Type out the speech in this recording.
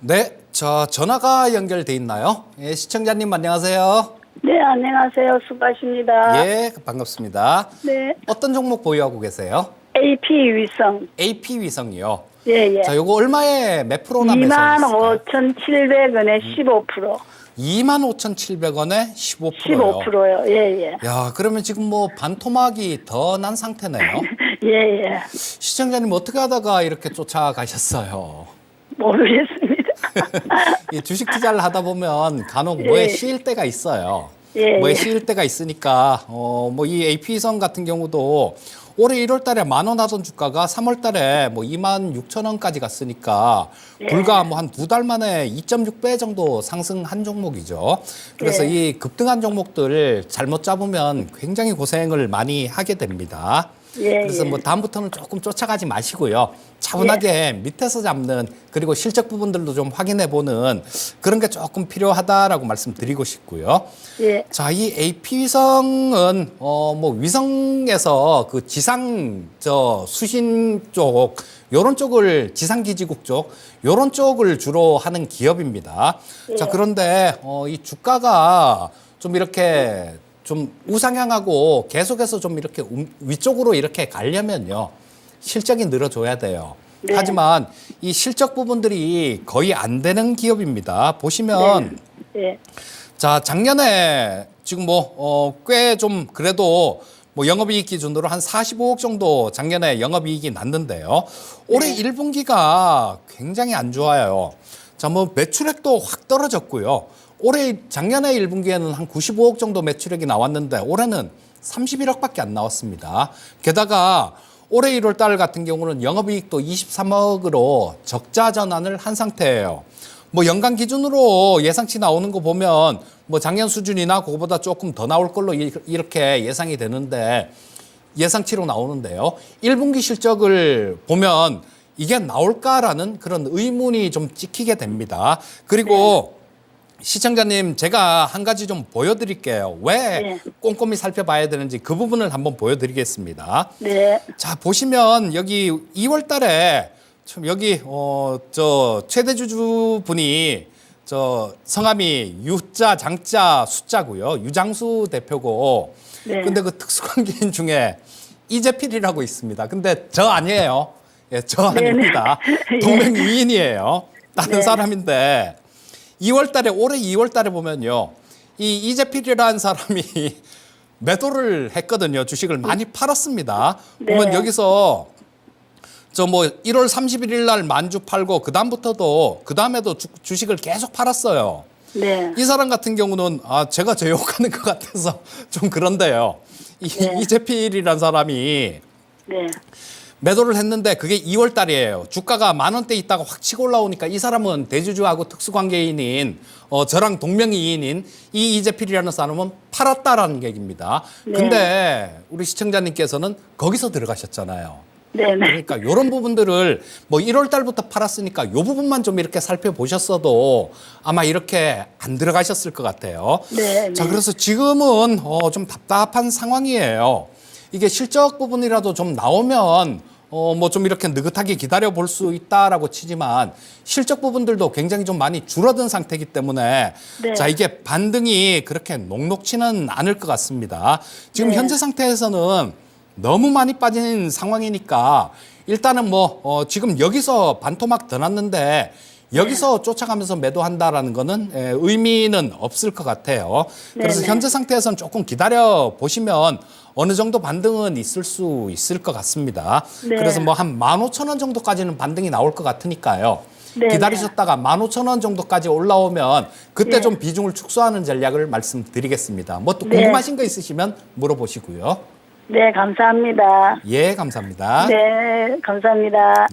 네, 저 전화가 연결돼 있나요? 예, 시청자님 안녕하세요. 네, 안녕하세요. 수고하십니다. 예, 반갑습니다. 네, 어떤 종목 보유하고 계세요? AP 위성. AP 위성이요. 예, 예. 자, 요거 얼마에 몇 프로나 2만 매수하셨어요? 5,700원에 15%. 25,700원에 15%요. 15%요. 예, 예. 야, 그러면 지금 뭐 반토막이 더 난 상태네요. 예, 예. 시청자님 어떻게 하다가 이렇게 쫓아가셨어요? 모르겠습니다. 이 주식 투자를 하다 보면 간혹 뭐에 예. 씌일 때가 있어요. 예, 뭐에 예. 씌일 때가 있으니까 어 뭐 이 AP선 같은 경우도 올해 1월 달에 만 원 하던 주가가 3월 달에 뭐 2만 6천 원까지 갔으니까 예. 불과 뭐 한 두 달 만에 2.6배 정도 상승한 종목이죠. 그래서 예. 이 급등한 종목들 잘못 잡으면 굉장히 고생을 많이 하게 됩니다. 예, 그래서 예. 뭐 다음부터는 조금 쫓아가지 마시고요. 차분하게 밑에서 잡는 그리고 실적 부분들도 좀 확인해 보는 그런 게 조금 필요하다라고 말씀드리고 싶고요. 예. 자, 이 AP 위성은 어 뭐 위성에서 그 지상 저 수신 쪽 요런 쪽을 지상 기지국 쪽 요런 쪽을 주로 하는 기업입니다. 자, 예. 그런데 어 이 주가가 좀 이렇게 좀 우상향하고 계속해서 좀 이렇게 움- 위쪽으로 이렇게 가려면요. 실적이 늘어줘야 돼요. 네. 하지만 이 실적 부분들이 거의 안 되는 기업입니다. 보시면 예. 자, 작년에 지금 뭐, 어, 꽤좀 그래도 뭐 영업이익 기준으로 한 45억 정도 작년에 영업이익이 났는데요. 올해 1분기가 굉장히 안 좋아요. 자, 뭐 매출액도 확 떨어졌고요. 올해 작년에 1분기에는 한 95억 정도 매출액이 나왔는데 올해는 31억밖에 안 나왔습니다. 게다가 올해 1월 달 같은 경우는 영업이익도 23억으로 적자 전환을 한 상태예요. 뭐 연간 기준으로 예상치 나오는 거 보면 뭐 작년 수준이나 그거보다 조금 더 나올 걸로 이- 이렇게 예상이 되는데 예상치로 나오는데요. 1분기 실적을 보면 이게 나올까라는 그런 의문이 좀 찍히게 됩니다. 그리고 시청자님 제가 한 가지 좀 보여드릴게요. 왜 네. 꼼꼼히 살펴봐야 되는지 그 부분을 한번 보여드리겠습니다. 네. 자 보시면 여기 2월 달에 참 여기 어 저 최대 주주 분이 저 성함이 유자 장자 숫자고요. 유장수 대표고. 네. 근데 그 특수관계인 중에 이재필이라고 있습니다. 근데 저 아니에요. 예, 저 네네. 아닙니다. 예. 동맹 이인이에요. 다른 네. 사람인데 2월 달에 올해 2월 달에 보면요. 이 이재필이라는 사람이 매도를 했거든요. 주식을 많이 팔았습니다. 네. 보면 여기서 저 뭐 1월 31일 날 만주 팔고 그 다음부터도 그 다음에도 주 식을 계속 팔았어요. 네. 이 사람 같은 경우는 아 제가 제 욕하는 것 같아서 좀 그런데요. 이 네. 이재필이라는 사람이 네. 매도를 했는데 그게 2월 달이에요. 주가가 만 원대 있다가 확 치고 올라오니까 이 사람은 대주주하고 특수관계인인 어, 저랑 동명이인인 이 이재필이라는 사람은 팔았다라는 얘기입니다. 네. 근데 우리 시청자님께서는 거기서 들어가셨잖아요. 네. 네. 그러니까 이런 부분들을 뭐 1월 달부터 팔았으니까 이 부분만 좀 이렇게 살펴보셨어도 아마 이렇게 안 들어가셨을 것 같아요. 네, 자, 네. 그래서 지금은 어, 좀 답답한 상황이에요. 이게 실적 부분이라도 좀 나오면 어, 뭐 좀 이렇게 느긋하게 기다려 볼 수 있다라고 치지만 실적 부분들도 굉장히 좀 많이 줄어든 상태이기 때문에 네. 자, 이게 반등이 그렇게 녹록치는 않을 것 같습니다. 지금 네. 현재 상태에서는 너무 많이 빠진 상황이니까 일단은 뭐 어, 지금 여기서 반토막 더 났는데 여기서 쫓아가면서 매도한다라는 거는 에, 의미는 없을 것 같아요. 그래서 네네. 현재 상태에서는 조금 기다려 보시면 어느 정도 반등은 있을 수 있을 것 같습니다. 네. 그래서 뭐 한 15,000원 정도까지는 반등이 나올 것 같으니까요. 네네. 기다리셨다가 15,000원 정도까지 올라오면 그때 네. 좀 비중을 축소하는 전략을 말씀드리겠습니다. 뭐 또 네. 궁금하신 거 있으시면 물어보시고요. 네, 감사합니다. 예, 감사합니다. 네, 감사합니다.